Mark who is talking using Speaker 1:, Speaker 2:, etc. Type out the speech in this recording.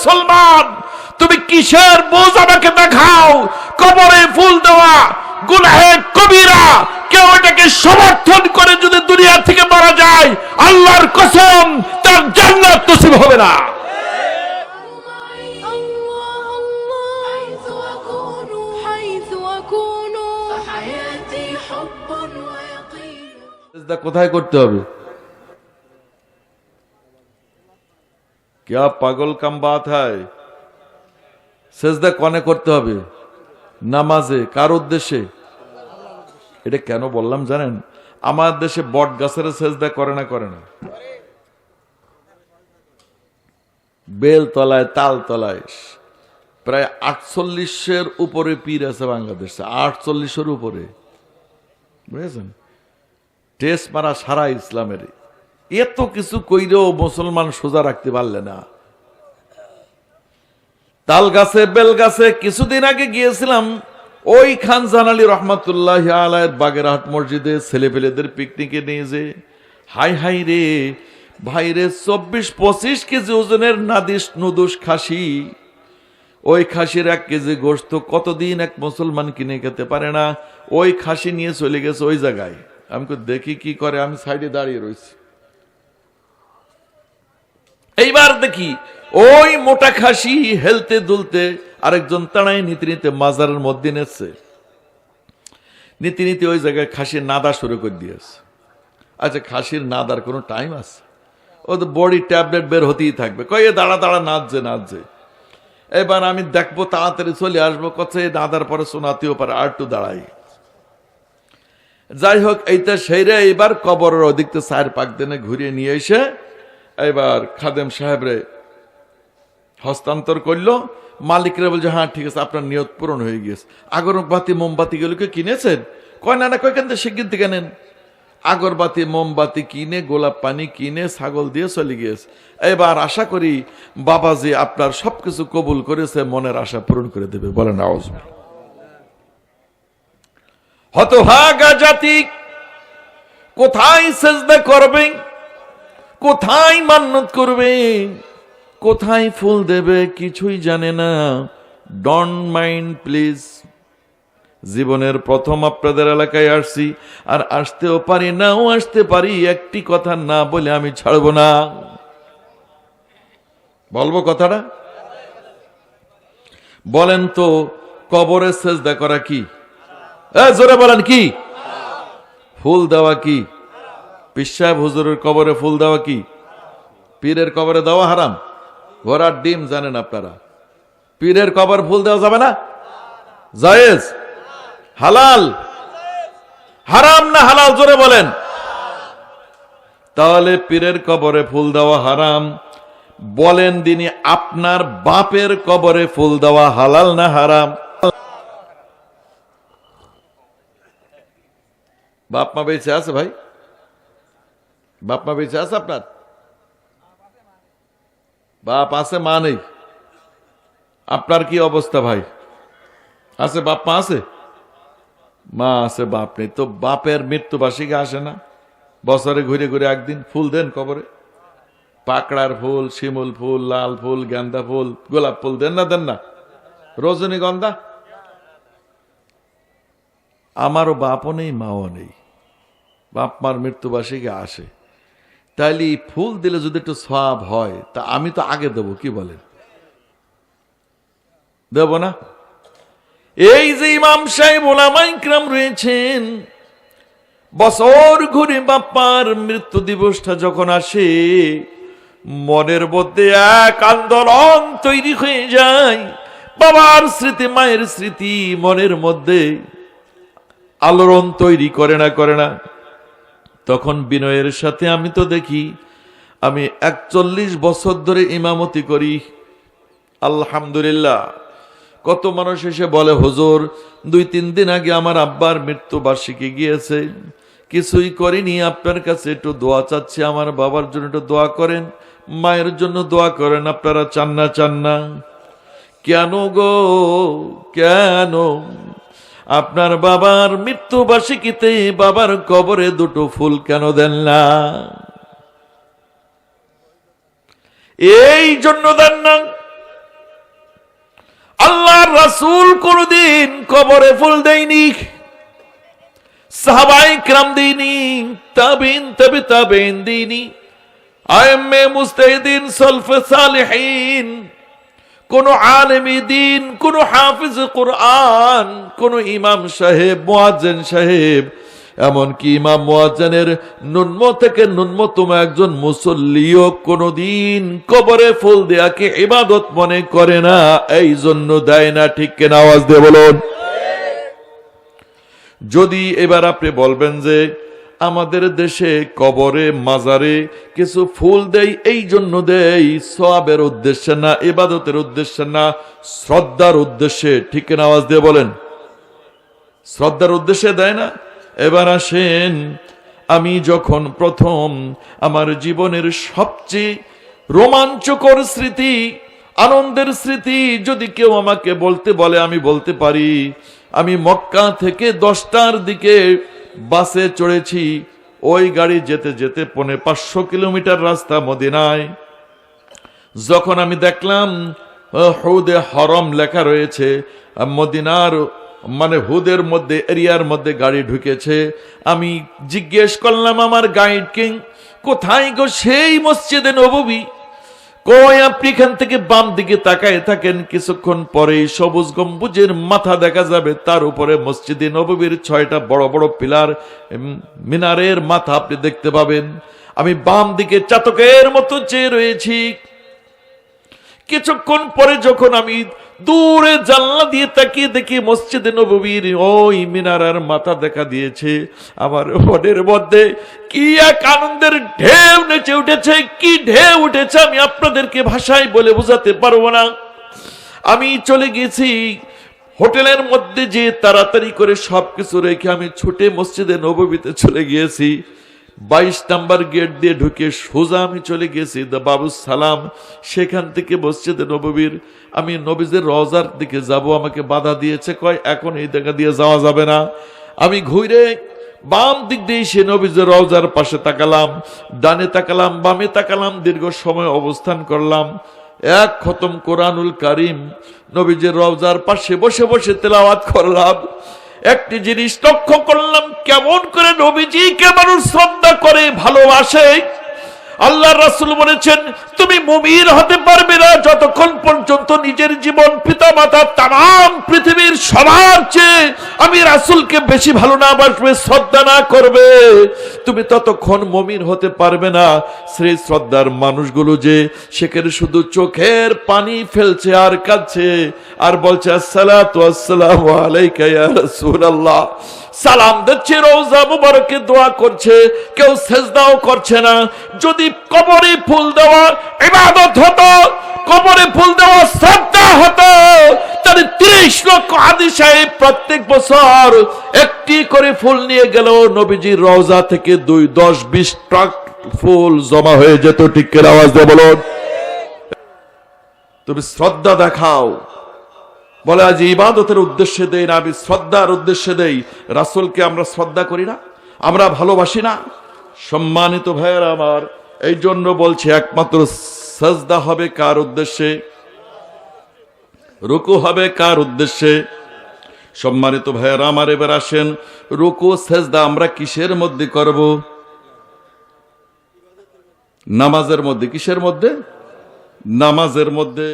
Speaker 1: মুসলমান তুমি কিসের বোঝ আমাকে দেখাও কবরে ফুল দেওয়া গুনাহে কবিরা কেউ এটাকে সমর্থন করে যদি দুনিয়া থেকে মারা যায় আল্লাহর কসম তার জান্নাত নসিব হবে না কোথায় করতে হবে क्या পাগল কাম বাত হয় সেজদা কনে করতে হবে নামাজে কার উদ্দেশ্যে এটা কেন বললাম জানেন আমার দেশে বট গাছের সেজদা করে না করে না বেল তলায় তাল তলায় প্রায় আটচল্লিশের উপরে পীর আছে বাংলাদেশে আটচল্লিশের উপরে বুঝেছেন টেস্ট মারা সারা ইসলামের এত কিছু কইরেও মুসলমান সোজা রাখতে পারলে না। তাল গাছে বেল গাছে কিছুদিন আগে গিয়েছিলাম ওই খান জানালি রহমতুল্লাহ আলায়ের বাগেরহাট মসজিদে ছেলেপেলেদের পিকনিকে নিয়ে যে, হাই হাই রে ভাই রে চব্বিশ পঁচিশ কেজি ওজনের নাদিস নুদুস খাসি। ওই খাসির এক কেজি গোস্ত কতদিন এক মুসলমান কিনে খেতে পারে না, ওই খাসি নিয়ে চলে গেছে ওই জায়গায়। আমি দেখি কি করে, আমি সাইডে দাঁড়িয়ে রয়েছি এইবার দেখি, ওই মোটা খাসি হেলতে দুলতে আরেকজন তাড়াই নীতি নিতে মাজারের মধ্যে নেছে। নীতি নীতি ওই জায়গায় খাসির নাদা শুরু করে দিয়েছে। আচ্ছা খাসির নাদার কোনো টাইম আছে? ও তো বডি ট্যাবলেট বের হতেই থাকবে। কয়ে দাঁড়া দাঁড়া, নাচছে নাচছে। এবার আমি দেখব, তাড়াতাড়ি চলে আসব, কচ্ছে নাদার পরে শোনাতেও পারে, আর একটু দাঁড়াই। যাই হোক, এইটা সেইরে এবার কবরের ওদিকতে সার পাক দেনে ঘুরিয়ে নিয়ে এসে এবার খাদেম সাহেবরে হস্তান্তর করল। মালিকরা বলছে হ্যাঁ ঠিক আছে, আপনার নিয়ত পূরণ হয়ে গিয়েছে। আগরবাতি, মোমবাতি গুলোকে কিনেছেন? কয়, না না, কয় কেন শিগগির থেকে নেন। আগরবাতি, মোমবাতি কিনে, গোলাপ পানি কিনে, ছাগল দিয়ে চলে গিয়েছে। এবার আশা করি বাবাজি আপনার সবকিছু কবুল করেছে, মনের আশা পূরণ করে দেবে। বলেন আওয়াজ হতভাগা জাতি কোথায় সেজদা করবে? কোথায় মান্নত করবে? কোথায় ফুল দেবে? কিছুই জানে না। ডন মাইন্ড প্লিজ জীবনের প্রথম আপনাদের এলাকায় আসছি, আর আসতেও পারি, নাও আসতে পারি, একটি কথা না বলে আমি ছাড়বো না। বলব কথাটা? বলেন তো কবরের সেজদা করা কি? জোরে বলেন কি? ফুল দেওয়া কি? পিসাব হুজুরের কবরে ফুল দেওয়া কি? পীরের কবরে দেওয়া হারাম? ঘোড়ার ডিম জানেন আপনারা। পীরের কবর ফুল দেওয়া যাবে না? জায়েজ? হালাল? হারাম না হালাল জোরে বলেন। তাহলে পীরের কবরে ফুল দেওয়া হারাম? বলেন দিনই আপনার বাপের কবরে ফুল দেওয়া হালাল না হারাম? বাপ মা বেঁচে আছে ভাই? বাপ মা বেঁচে আছে আপনার? বাপ আছে মা নেই। আপনার কি অবস্থা ভাই? আছে বাপ মা আছে? মা আছে, বাপ নেই। তো বাপের মৃত্যুবার্ষিকী আসে না। বছরে ঘুরে ঘুরে একদিন ফুল দেন কবরে। পাকড়ার ফুল, শিমুল ফুল, লাল ফুল, গেন্দা ফুল, গোলাপ ফুল দেন না দেন না? রজনীগন্ধা? আমারও বাপও নেই, মাও নেই। বাপ মার মৃত্যুবার্ষিকী আসে। তাইলে ফুল দিলে যদি একটু সব হয়, তা আমি তো আগে দেবো, কি বলেন? দেব না? এই যে ইমাম সাহেব ওলামাইকরাম রয়েছেন, বছর ঘুরে বাপ্পার মৃত্যু দিবসটা যখন আসে, মনের মধ্যে এক আন্দোলন তৈরি হয়ে যায়, বাবার স্মৃতি, মায়ের স্মৃতি মনের মধ্যে আলোড়ন তৈরি করে না করে না। তখন বিনয়ের সাথে আমি তো দেখি, আমি একচল্লিশ বছর ধরে ইমামতি করি। আলহামদুলিল্লাহ। কত মানুষ এসে বলে, হুজুর, দুই তিন দিন আগে আমার আব্বার মৃত্যু বার্ষিকী গিয়েছে। কিছুই করিনি, আপনার কাছে একটু দোয়া চাচ্ছি, আমার বাবার জন্য একটু দোয়া করেন, মায়ের জন্য দোয়া করেন, আপনারা চান না চান না। কেন গো? কেন? আপনার বাবার মৃত্যু বার্ষিকীতে বাবার কবরে দুটো ফুল কেন দেন না? এই জন্য দেন না। রাসূল কোনদিন কবরে ফুল দেয়নি। সাহাবাই ক্রাম দিনি তাবিন, তবে তাবেন দিনি আইএমএ মুস্তাহিদিন সলফে সালেহীন। কোন আলেমী দিন, কোন হাফিজ কোরআন, কোন ইমাম সাহেব, মুয়াজ্জিন সাহেব, এমনকি ইমাম মুয়াজ্জিনের নুন্ম থেকে ন্যূনতম একজন মুসল্লিও কোনদিন কবরে ফুল দেয়াকে ইবাদত মনে করে না এই জন্য দেয় না, ঠিক কেনা আওয়াজ দিয়ে বলুন? যদি এবার আপনি বলবেন যে আমাদের দেশে কবরে, মাজারে কিছু ফুল দেই এই জন্য দেই সবের উদ্দেশ্যে না, ইবাদতের উদ্দেশ্যে না, শ্রদ্ধার উদ্দেশ্যে। ঠিক আওয়াজ দিয়ে বলেন? শ্রদ্ধার উদ্দেশ্যে দেয় না? এবার আসেন, আমি যখন প্রথম আমার জীবনের সবচেয়ে রোমাঞ্চকর স্মৃতি, আনন্দের স্মৃতি, যদি কেউ আমাকে বলতে বলে, আমি বলতে পারি, আমি মক্কা থেকে দশটার দিকে বাসে চড়েছি, ওই গাড়ি যেতে যেতে পনে পাঁচশো কিলোমিটার রাস্তা মদিনায়। যখন আমি দেখলাম হুদে হরম লেখা রয়েছে, মদিনার মানে হুদের মধ্যে, এরিয়ার মধ্যে গাড়ি ঢুকেছে। আমি জিজ্ঞেস করলাম, আমার গাইড কিং, কোথায় গো সেই মসজিদে নববী? কই আপনি এখান থেকে বাম দিকে তাকায় থাকেন? কিছুক্ষণ পরে সবুজ গম্বুজের মাথা দেখা যাবে। তার উপরে মসজিদে নববীর ছয়টা বড় বড় পিলার মিনারের মাথা আপনি দেখতে পাবেন। আমি বাম দিকে চাতকের মতো চেয়ে রয়েছি। কিছুক্ষণ পরে যখন আমি দূরে জানলা দিয়ে তাকিয়ে দেখি মসজিদে নববীর, ওই মিনারার মাথা দেখা দিয়েছে। আমার মনের মধ্যে কি এক আনন্দের ঢেউ নেচে উঠেছে, কি ঢেউ উঠেছে আমি আপনাদেরকে ভাষায় বলে বোঝাতে পারব না। আমি চলে গেছি হোটেলের মধ্যে যে তাড়াতাড়ি করে সবকিছু রেখে আমি ছুটে মসজিদে নববীতে চলে গিয়েছি। বাইশ নাম্বার গেট দিয়ে ঢুকে সোজা আমি চলে গেছি দা বাবু সালাম। সেখান থেকে মসজিদে নববীর। আমি নবীজের রজার দিকে যাব, আমাকে বাধা দিয়েছে। কয়, এখন এই জায়গা দিয়ে যাওয়া যাবে না। আমি ঘুরে বাম দিক দিয়ে সে নবীজের রওজার পাশে তাকালাম। ডানে তাকালাম, বামে তাকালাম, দীর্ঘ সময় অবস্থান করলাম। এক খতম কোরআনুল কারিম। নবীজের রওজার পাশে বসে বসে তেলাওয়াত করলাম। একটি জিনিস লক্ষ্য করলাম কেমন করে নবীজিকে মানুষ শ্রদ্ধা করে ভালোবাসে আল্লাহ রাসূল বলেছেন, তুমি মুমির হতে পারবে না যতক্ষণ পর্যন্ত নিজের জীবন পিতা মাতা তাম পৃথিবীর সবার চেয়ে আমি রাসূলকে বেশি ভালো না বাসবে, শ্রদ্ধা না করবে। তুমি ততক্ষণ মমির হতে পারবে না। সেই শ্রদ্ধার মানুষগুলো যে সেখানে শুধু চোখের পানি ফেলছে আর কাঁদছে, আর বলছে আসসালামু আলাইকা ইয়া রাসূলুল্লাহ। সালাম দিচ্ছে, রোজা মুবারকে দোয়া করছে, কেউ সেজদাও করছে না। যদি কবরে ফুল দেওয়া ইবাদত হতো, কবরে ফুল দেওয়া শ্রদ্ধা হতো, তাহলে লক্ষ আদি সাহেব প্রত্যেক বছর একটি করে ফুল নিয়ে গেল নবীজির রওজা থেকে দুই, দশ, বিশ ট্রাক ফুল জমা হয়ে যেত। টিকের আওয়াজ দিয়ে বলুন? তুমি শ্রদ্ধা দেখাও। বলে, আজ ইবাদতের উদ্দেশ্যে দেই না, আমি শ্রদ্ধার উদ্দেশ্যে দেই। রাসূলকে আমরা শ্রদ্ধা করি না, আমরা ভালোবাসি না। সম্মানিত ভাইয়ের আমার, এই জন্য বলছি, একমাত্র সাজদা হবে কার উদ্দেশ্যে? রুকু হবে কার উদ্দেশ্যে? সম্মানিত ভাইয়েরা আমার, এবার আসেন, রুকু, সেজদা আমরা কিসের মধ্যে করব? নামাজের মধ্যে, কিসের মধ্যে? নামাজের মধ্যে।